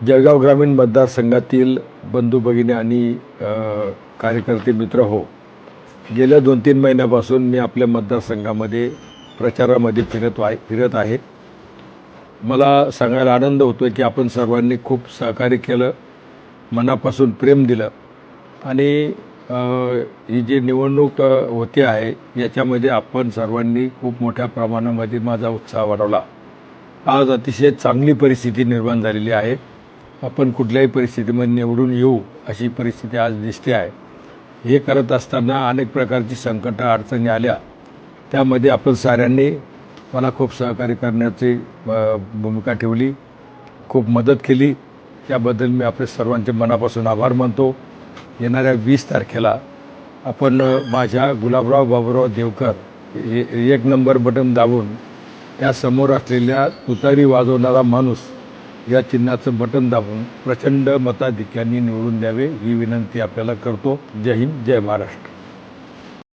जळगाव ग्रामीण मतदारसंघातील बंधू भगिनी आणि कार्यकर्ते मित्र हो गेल्या दोन तीन महिन्यापासून मी आपल्या मतदारसंघामध्ये प्रचारामध्ये फिरत आहे फिरत आहे. मला सांगायला आनंद होतो आहे की आपण सर्वांनी खूप सहकार्य केलं मनापासून प्रेम दिलं आणि ही जी निवडणूक होती होते आहे याच्यामध्ये आपण सर्वांनी खूप मोठ्या प्रमाणामध्ये माझा उत्साह वाढवला. आज अतिशय चांगली परिस्थिती निर्माण झालेली आहे. आपण कुठल्याही परिस्थितीमध्ये निवडून येऊ अशी परिस्थिती आज दिसते आहे. हे करत असताना अनेक प्रकारची संकटं अडचणी आल्या. त्यामध्ये आपण साऱ्यांनी मला खूप सहकार्य करण्याची भूमिका ठेवली. खूप मदत केली. त्याबद्दल मी आपले सर्वांचे मनापासून आभार मानतो. येणाऱ्या वीस तारखेला आपण माझ्या गुलाबराव बाबूराव देवकर हे एक नंबर बटन दाबून या समोर असलेल्या तुतारी वाजवणारा माणूस या चिन्हाचं बटन दाबून प्रचंड मताधिक्यांनी निवडून द्यावे ही विनंती आपल्याला करतो. जय हिंद जय महाराष्ट्र.